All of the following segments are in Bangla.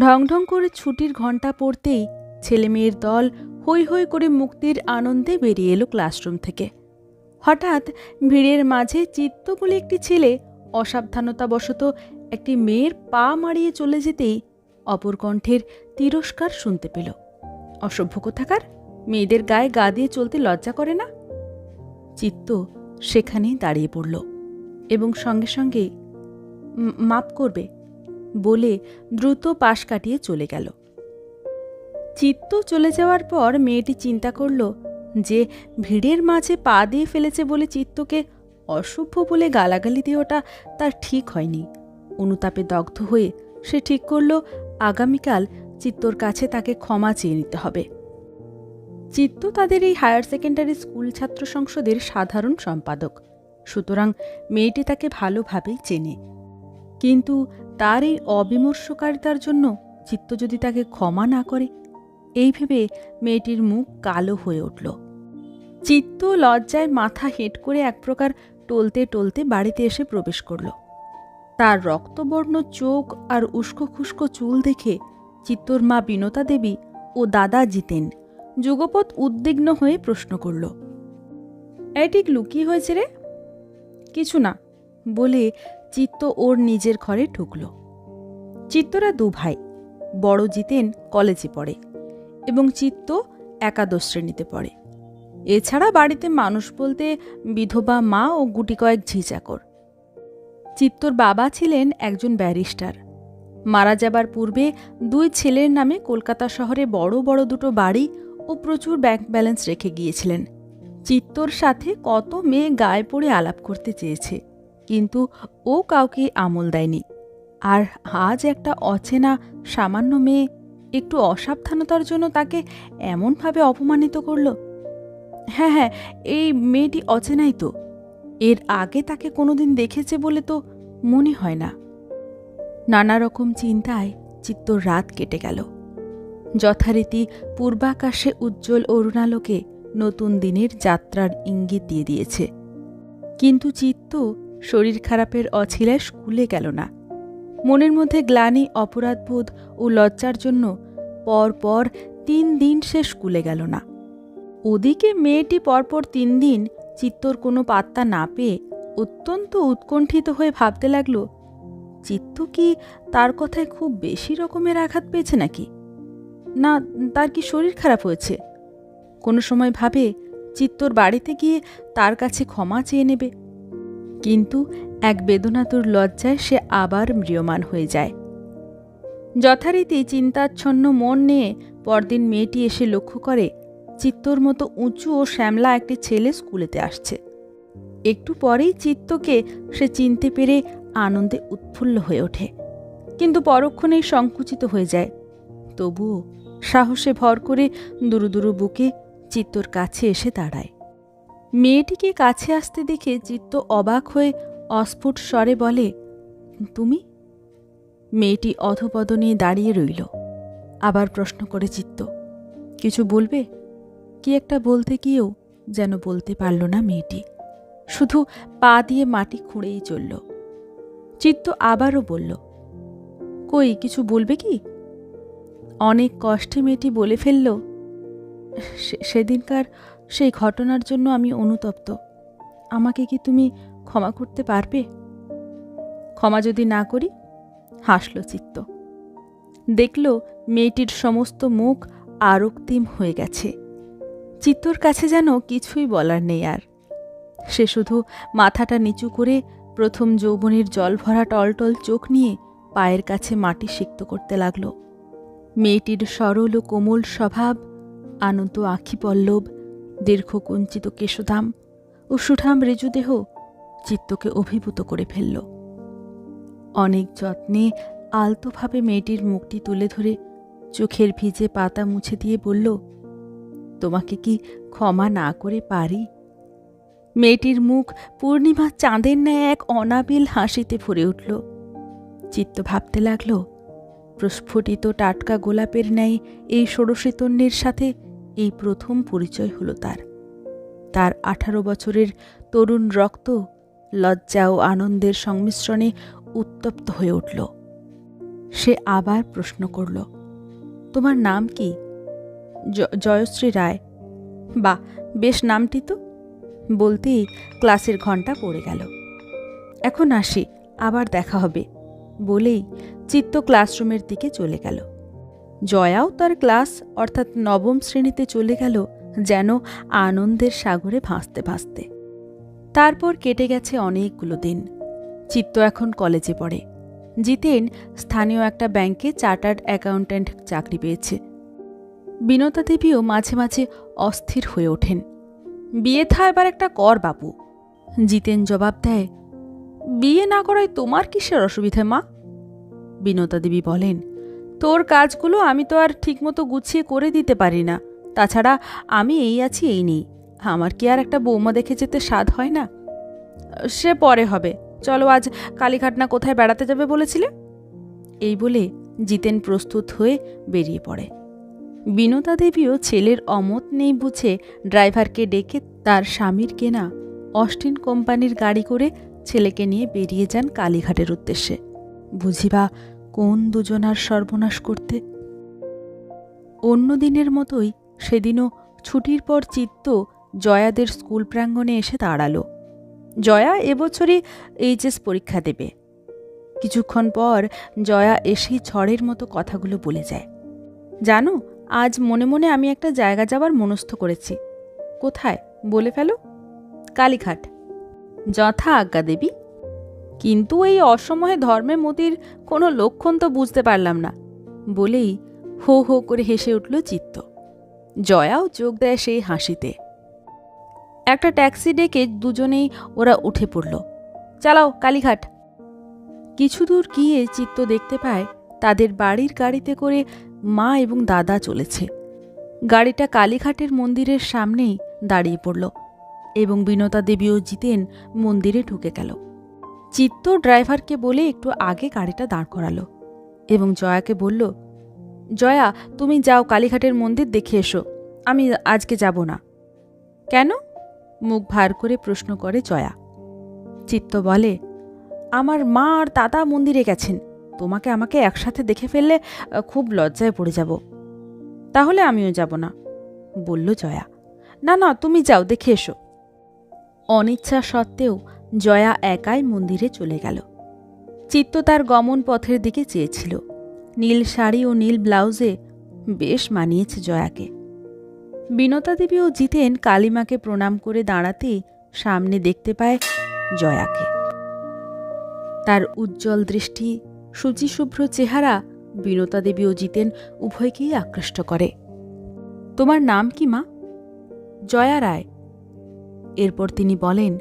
ঢং ঢং করে ছুটির ঘণ্টা পড়তেই ছেলে মেয়ের দল হৈ হৈ করে মুক্তির আনন্দে বেরিয়ে এলো ক্লাসরুম থেকে। হঠাৎ ভিড়ের মাঝে চিত্ত বলে একটি ছেলে অসাবধানতাবশত একটি মেয়ের পা মারিয়ে চলে যেতেই অপর কণ্ঠের তিরস্কার শুনতে পেল। অসভ্য কোথাকার? মেয়েদের গায়ে গা দিয়ে চলতে লজ্জা করে না? চিত্ত সেখানেই দাঁড়িয়ে পড়ল এবং সঙ্গে সঙ্গে মাপ করবে। বলে দ্রুত পাশ কাটিয়ে চলে গেল। চিত্ত চলে যাওয়ার পর মেয়েটি চিন্তা করল যে ভিড়ের মাঝে পা দিয়ে ফেলেছে বলে চিত্তকে অসভ্য বলে গালাগালি দেওয়াটা তার ঠিক হয়নি। অনুতাপে দগ্ধ হয়ে সে ঠিক করল, আগামীকাল চিত্তর কাছে তাকে ক্ষমা চেয়ে নিতে হবে। চিত্ত তাদের এই হায়ার সেকেন্ডারি স্কুল ছাত্র সংসদের সাধারণ সম্পাদক। সুতরাং মেয়েটি তাকে ভালোভাবেই চেনে। কিন্তু তার এই অবিমর্ষকারিতার জন্য চিত্ত যদি তাকে ক্ষমা না করে, এই ভেবে মেয়েটির মুখ কালো হয়ে উঠল। চিত্ত লজ্জায় মাথা হেঁট করে এক প্রকার টলতে টলতে বাড়িতে এসে প্রবেশ করল। তার রক্তবর্ণ চোখ আর উস্কো খুস্কো চুল দেখে চিত্তর মা বিনতা দেবী ও দাদা জিতেন যুগপৎ উদ্বিগ্ন হয়ে প্রশ্ন করল ঠিক লুকিয়ে হয়েছে রে? কিছু না, বলে চিত্ত ওর নিজের ঘরে ঢুকল। চিত্তরা দু ভাই, বড় জিতেন কলেজে পড়ে এবং চিত্ত একাদশ শ্রেণীতে পড়ে। এছাড়া বাড়িতে মানুষ বলতে বিধবা মা ও গুটি কয়েক ঝিচাকর চিত্তর বাবা ছিলেন একজন ব্যারিস্টার। মারা যাবার পূর্বে দুই ছেলের নামে কলকাতা শহরে বড় বড় দুটো বাড়ি ও প্রচুর ব্যাংক ব্যালেন্স রেখে গিয়েছিলেন। চিত্তর সাথে কত মেয়ে গায়ে পড়ে আলাপ করতে চেয়েছে। কিন্তু ও কাউকে আমল দেয়নি। আর আজ একটা অচেনা, সামান্য মেয়ে একটু অসাবধানতার জন্য তাকে এমনভাবে অপমানিত করল। হ্যাঁ হ্যাঁ এই মেয়েটি অচেনাই তো। এর আগে তাকে কোনোদিন দেখেছে বলে তো মনে হয় না। নানা রকম চিন্তায় চিত্তর রাত কেটে গেল। যথারীতি পূর্বাকাশে উজ্জ্বল অরুণালোকে নতুন দিনের যাত্রার ইঙ্গিত দিয়ে দিয়েছে। কিন্তু চিত্ত শরীর খারাপের অছিলায় স্কুলে গেল না। মনের মধ্যে গ্লানি, অপরাধবোধ ও লজ্জার জন্য পর পর তিন দিন সে স্কুলে গেল না। ওদিকে মেয়েটি পরপর তিন দিন চিত্তর কোনো পাত্তা না পেয়ে অত্যন্ত উৎকণ্ঠিত হয়ে ভাবতে লাগল, চিত্ত কি তার কথায় খুব বেশি রকমের আঘাত পেয়েছে নাকি? না, তার কি শরীর খারাপ হয়েছে? কোনো সময় ভাবে চিত্তর বাড়িতে গিয়ে তার কাছে ক্ষমা চেয়ে নেবে। কিন্তু এক বেদনাতুর লজ্জায় সে আবার ম্রিয়মান হয়ে যায়। যথারীতি চিন্তাচ্ছন্ন মন নিয়ে পরদিন মেয়েটি এসে লক্ষ্য করে, চিত্তর মতো উঁচু ও শ্যামলা একটি ছেলে স্কুলেতে আসছে। একটু পরেই চিত্তকে সে চিনতে পেরে আনন্দে উৎফুল্ল হয়ে ওঠে, কিন্তু পরক্ষণেই সংকুচিত হয়ে যায়। তবুও সাহসে ভর করে দুরু দুরু বুকে চিত্তর কাছে এসে দাঁড়ায়। মেয়েটিকে কাছে আসতে দেখে চিত্ত অবাক হয়ে অস্ফুট স্বরে বলে, তুমি? মেয়েটি অধপদ নিয়ে দাঁড়িয়ে রইল। আবার প্রশ্ন করে চিত্ত, কিছু বলবে? কি একটা বলতে গিয়েও যেন বলতে পারল না মেয়েটি। শুধু পা দিয়ে মাটি খুঁড়েই চলল। চিত্ত আবারও বলল, কই, কিছু বলবে কি? অনেক কষ্টে মেয়েটি বলে ফেলল, "সে- সেদিনকার সেই ঘটনার জন্য আমি অনুতপ্ত। আমাকে কি তুমি ক্ষমা করতে পারবে? ক্ষমা যদি না করি, হাসল চিত্ত। দেখল মেয়েটির সমস্ত মুখ আরক্তিম হয়ে গেছে। চিত্তর কাছে যেন কিছুই বলার নেই আর। সে শুধু মাথাটা নিচু করে প্রথম যৌবনের জল ভরা টলটল চোখ নিয়ে পায়ের কাছে মাটি সিক্ত করতে লাগল। মেয়েটির সরল ও কোমল স্বভাব আনন্দ আখি পল্লব দীর্ঘ কুঞ্চিত কেশধাম ও সুঠাম রেজুদেহ চিত্তকে অভিভূত করে ফেলল। অনেক যত্নে আলতোভাবে মেয়েটির মুখটি তুলে ধরে চোখের ভিজে পাতা মুছে দিয়ে বলল, তোমাকে কি ক্ষমা না করে পারি? মেয়েটির মুখ পূর্ণিমা চাঁদের ন্যায় এক অনাবিল হাসিতে ভরে উঠল। চিত্ত ভাবতে লাগল, প্রস্ফুটিত টাটকা গোলাপের ন্যায় এই ষোড়শীতন্যের সাথে এই প্রথম পরিচয় হলো তার। তার আঠারো বছরের তরুণ রক্ত লজ্জা ও আনন্দের সংমিশ্রণে উত্তপ্ত হয়ে উঠল। সে আবার প্রশ্ন করল, তোমার নাম কি? জয়শ্রী রায়। বা বেশ নামটি তো। বলতেই ক্লাসের ঘণ্টা পড়ে গেল। এখন আসি, আবার দেখা হবে। বলেই চিত্ত ক্লাসরুমের দিকে চলে গেল। জয়াও তার ক্লাস অর্থাৎ নবম শ্রেণীতে চলে গেল যেন আনন্দের সাগরে ভাসতে ভাসতে। তারপর কেটে গেছে অনেকগুলো দিন। চিত্ত এখন কলেজে পড়ে। জিতেন স্থানীয় একটা ব্যাংকে চার্টার্ড অ্যাকাউন্ট্যান্ট চাকরি পেয়েছে। বিনতা দেবীও মাঝে মাঝে অস্থির হয়ে ওঠেন। বিয়ে থা এবার একটা কর বাবু জিতেন জবাব দেয়, বিয়ে না করায় তোমার কিসের অসুবিধে মা? বিনতা দেবী বলেন তোর কাজগুলো আমি তো আর ঠিকমতো গুছিয়ে করে দিতে পারি না। তাছাড়া আমি এই আছি, এই নেই। আমার কি আর একটা বৌমা দেখে যেতে স্বাদ হয় না? সে পরে হবে। চলো আজ কালীঘাট না কোথায় বেড়াতে যাবে বলেছিলে? এই বলে জিতেন প্রস্তুত হয়ে বেরিয়ে পড়ে। বিনতা দেবীও ছেলের অমত নেই বুঝে ড্রাইভারকে ডেকে তার স্বামীর কেনা অস্টিন কোম্পানির গাড়ি করে ছেলেকে নিয়ে বেরিয়ে যান কালীঘাটের উদ্দেশ্যে। বুঝিবা কোন দুজনার সর্বনাশ করতে? অন্য দিনের মতোই সেদিনও ছুটির পর চিত্ত জয়াদের স্কুল প্রাঙ্গণে এসে দাঁড়াল। জয়া এবছরই এইচএস পরীক্ষা দেবে। কিছুক্ষণ পর জয়া এসেই ঝড়ের মতো কথাগুলো বলে যায়। জানো, আজ মনে মনে আমি একটা জায়গা যাবার মনস্থ করেছি। কোথায় বলে ফেলো? কালীঘাট। যথা আজ্ঞা দেবী। কিন্তু এই অসময়ে ধর্মে মতির কোনো লক্ষণ তো বুঝতে পারলাম না। বলেই হো হো করে হেসে উঠল চিত্ত। জয়াও যোগ দেয় সেই হাসিতে। একটা ট্যাক্সি ডেকে দুজনেই ওরা উঠে পড়ল। চালাও, কালীঘাট। কিছু দূর গিয়ে চিত্ত দেখতে পায়, তাদের বাড়ির গাড়িতে করে মা এবং দাদা চলেছে। গাড়িটা কালীঘাটের মন্দিরের সামনেই দাঁড়িয়ে পড়ল এবং বিনতা দেবীও জিতেন মন্দিরে ঢুকে গেল। চিত্ত ড্রাইভারকে বলে একটু আগে গাড়িটা দাঁড় করালো এবং জয়াকে বলল, জয়া, তুমি যাও কালীঘাটের মন্দির দেখে এসো। আমি আজকে যাব না। কেন? মুখ ভার করে প্রশ্ন করে জয়া। চিত্ত বলে, আমার মা আর দাদা মন্দিরে গেছেন। তোমাকে আমাকে একসাথে দেখে ফেললে খুব লজ্জায় পড়ে যাব। তাহলে আমিও যাব না। বলল জয়া। না না, তুমি যাও, দেখে এসো। অনিচ্ছা সত্ত্বেও জয়া একাই মন্দিরে চলে গেল। চিত্ত তার গমন পথের দিকে চেয়েছিল। নীল শাড়ি ও নীল ব্লাউজে বেশ মানিয়েছে জয়াকে। বিনতা দেবী ও জিতেন কালিমাকে প্রণাম করে দাঁড়াতেই সামনে দেখতে পায় জয়াকে। তার উজ্জ্বল দৃষ্টি শুচিশুভ্র চেহারা বিনতা দেবী ও জিতেন উভয়কেই আকৃষ্ট করে। তোমার নাম কি মা? জয়া রায়। এরপর তিনি বলেন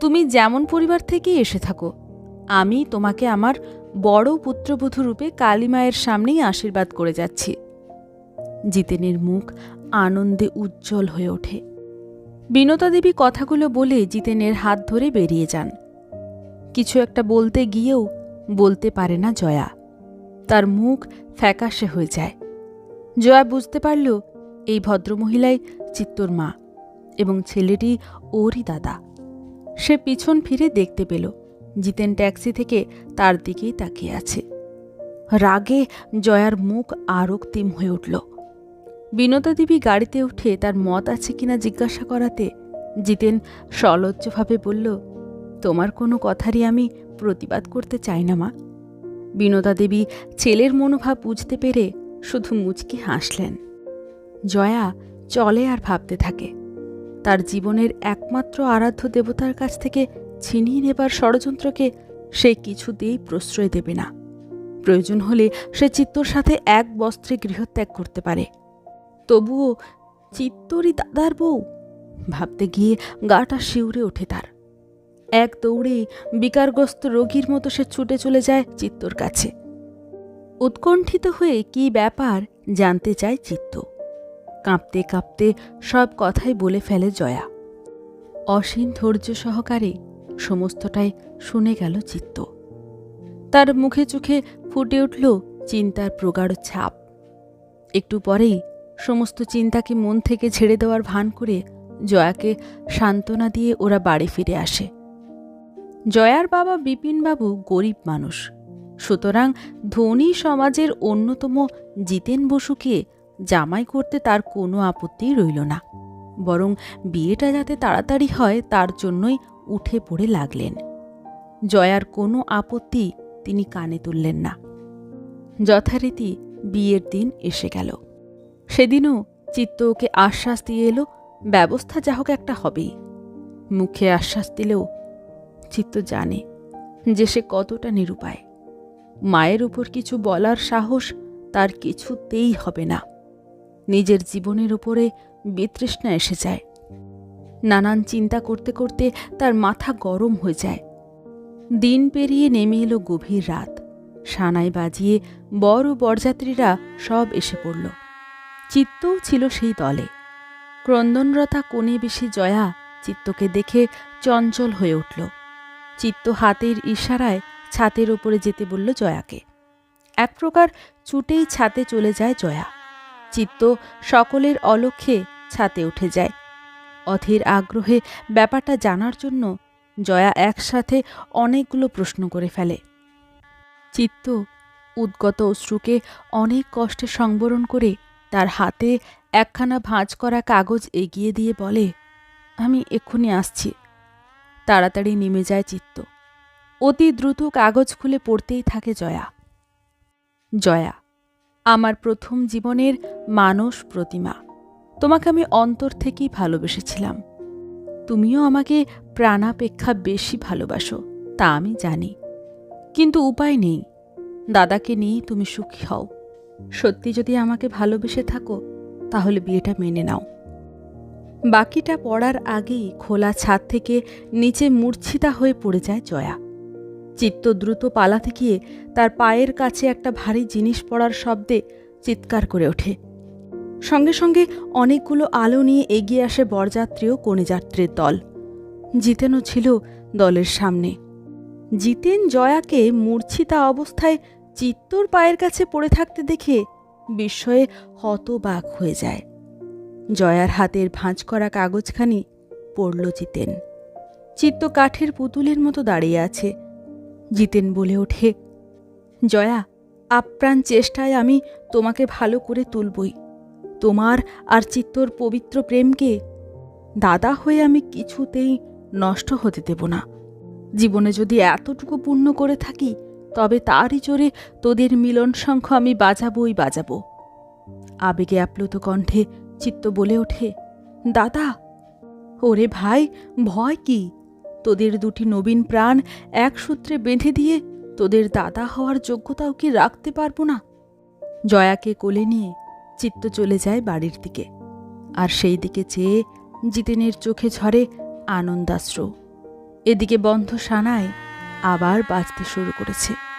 তুমি যেমন পরিবার থেকেই এসে থাকো, আমি তোমাকে আমার বড় পুত্রবধূ রূপে কালীমায়ের সামনেই আশীর্বাদ করে যাচ্ছি। জিতেনের মুখ আনন্দে উজ্জ্বল হয়ে ওঠে। বিনতা দেবী কথাগুলো বলে জিতেনের হাত ধরে বেরিয়ে যান। কিছু একটা বলতে গিয়েও বলতে পারে না জয়া। তার মুখ ফ্যাকাশে হয়ে যায়। জয়া বুঝতে পারল, এই ভদ্রমহিলাই চিত্তর মা এবং ছেলেটি ওরই দাদা। সে পিছন ফিরে দেখতে পেল। জিতেন ট্যাক্সি থেকে তার দিকেই তাকিয়ে আছে। রাগে জয়ার মুখ আরও তিম হয়ে উঠল। বিনতা দেবী গাড়িতে উঠে তার মত আছে কিনা জিজ্ঞাসা করাতে জিতেন সলজ্জভাবে বলল, তোমার কোনো কথারই আমি প্রতিবাদ করতে চাই না মা। বিনোদা দেবী ছেলের মনোভাব বুঝতে পেরে শুধু মুচকি হাসলেন। জয়া চলে আর ভাবতে থাকে। তার জীবনের একমাত্র আরাধ্য দেবতার কাছ থেকে ছিনিয়ে নেবার ষড়যন্ত্রকে সে কিছুতেই প্রশ্রয় দেবে না। প্রয়োজন হলে সে চিত্তর সাথে এক বস্ত্রে গৃহত্যাগ করতে পারে। তবুও চিত্তরই দাদার বউ, ভাবতে গিয়ে গাটা শিউরে ওঠে তার। এক দৌড়ে বিকারগ্রস্ত রোগীর মতো সে ছুটে চলে যায় চিত্তর কাছে। উৎকণ্ঠিত হয়ে কি ব্যাপার জানতে চায় চিত্ত। কাঁপতে কাঁপতে সব কথাই বলে ফেলে জয়া। অসীম ধৈর্য সহকারে সমস্তটাই শুনে গেল চিত্ত। তার মুখে চোখে ফুটে উঠল চিন্তার প্রগাঢ় ছাপ। একটু পরেই সমস্ত চিন্তাকে মন থেকে ছেড়ে দেওয়ার ভান করে জয়াকে সান্ত্বনা দিয়ে ওরা বাড়ি ফিরে আসে। জয়ার বাবা বিপিনবাবু গরিব মানুষ। সুতরাং ধনী সমাজের অন্যতম জিতেন বসুকে জামাই করতে তার কোনো আপত্তি রইল না। বরং বিয়েটা যাতে তাড়াতাড়ি হয়, তার জন্যই উঠে পড়ে লাগলেন। জয়ার কোনো আপত্তি তিনি কানে তুললেন না। যথারীতি বিয়ের দিন এসে গেল। সেদিনও চিত্ত ওকে আশ্বাস দিয়ে এলো, ব্যবস্থা যা হোক একটা হবেই। মুখে আশ্বাস দিলেও চিত্ত জানে যে সে কতটা নিরুপায়। মায়ের উপর কিছু বলার সাহস তার কিছুতেই হবে না। নিজের জীবনের উপরে বিতৃষ্ণা এসে যায়। নানান চিন্তা করতে করতে তার মাথা গরম হয়ে যায়। দিন পেরিয়ে নেমে এলো গভীর রাত। সানাই বাজিয়ে বড় বরযাত্রীরা সব এসে পড়ল। চিত্তও ছিল সেই দলে। ক্রন্দনরতা কোণে বেশি জয়া চিত্তকে দেখে চঞ্চল হয়ে উঠল। চিত্ত হাতের ইশারায় ছাতের ওপরে যেতে বলল জয়াকে। এক প্রকার ছুটেই ছাতে চলে যায় জয়া। চিত্ত সকলের অলক্ষ্যে ছাতে উঠে যায়। অধীর আগ্রহে ব্যাপারটা জানার জন্য জয়া একসাথে অনেকগুলো প্রশ্ন করে ফেলে। চিত্ত উদ্গত অশ্রুকে অনেক কষ্টে সংবরণ করে তার হাতে একখানা ভাঁজ করা কাগজ এগিয়ে দিয়ে বলে, আমি এক্ষুনি আসছি। তাড়াতাড়ি নেমে যায় চিত্ত। অতি দ্রুত কাগজ খুলে পড়তেই থাকে জয়া। জয়া আমার প্রথম জীবনের মানস প্রতিমা। তোমাকে আমি অন্তর থেকেই ভালোবেসেছিলাম। তুমিও আমাকে প্রাণাপেক্ষা বেশি ভালোবাসো, তা আমি জানি। কিন্তু উপায় নেই। দাদাকে নিয়েই তুমি সুখী হও। সত্যি যদি আমাকে ভালোবেসে থাকো, তাহলে বিয়েটা মেনে নাও। বাকিটা পড়ার আগেই খোলা ছাদ থেকে নিচে মূর্ছিতা হয়ে পড়ে যায় জয়া। চিত্ত দ্রুত পালাতে গিয়ে তার পায়ের কাছে একটা ভারী জিনিস পড়ার শব্দে চিৎকার করে ওঠে। সঙ্গে সঙ্গে অনেকগুলো আলো নিয়ে এগিয়ে আসে বরযাত্রী ও কনেযাত্রীর দল। জিতেনও ছিল দলের সামনে। জিতেন জয়াকে মূর্ছিতা অবস্থায় চিত্তর পায়ের কাছে পড়ে থাকতে দেখে বিস্ময়ে হতবাক হয়ে যায়। জয়ার হাতের ভাঁজ করা কাগজখানি পড়ল জিতেন। চিত্ত কাঠের পুতুলের মতো দাঁড়িয়ে আছে। জিতেন বলে ওঠে। জয়া, আপ্রাণ চেষ্টায় আমি তোমাকে ভালো করে তুলবই। তোমার আর চিত্তর পবিত্র প্রেমকে দাদা হয়ে আমি কিছুতেই নষ্ট হতে দেব না। জীবনে যদি এতটুকু পূর্ণ করে থাকি, তবে তারই জোরে তোদের মিলন শঙ্খ আমি বাজাবই বাজাবো। আবেগে আপ্লুত কণ্ঠে চিত্ত বলে ওঠে, দাদা, ওরে ভাই, ভয় কি? তোদের দুটি নবীন প্রাণ এক সূত্রে বেঁধে দিয়ে তোদের দাদা হওয়ার যোগ্যতাও কি রাখতে পারব না? জয়াকে কোলে নিয়ে চিত্ত চলে যায় বাড়ির দিকে। আর সেই দিকে চেয়ে জিতেনের চোখে ঝরে আনন্দাশ্রু। এদিকে বন্ধ সানায় আবার বাঁচতে শুরু করেছে।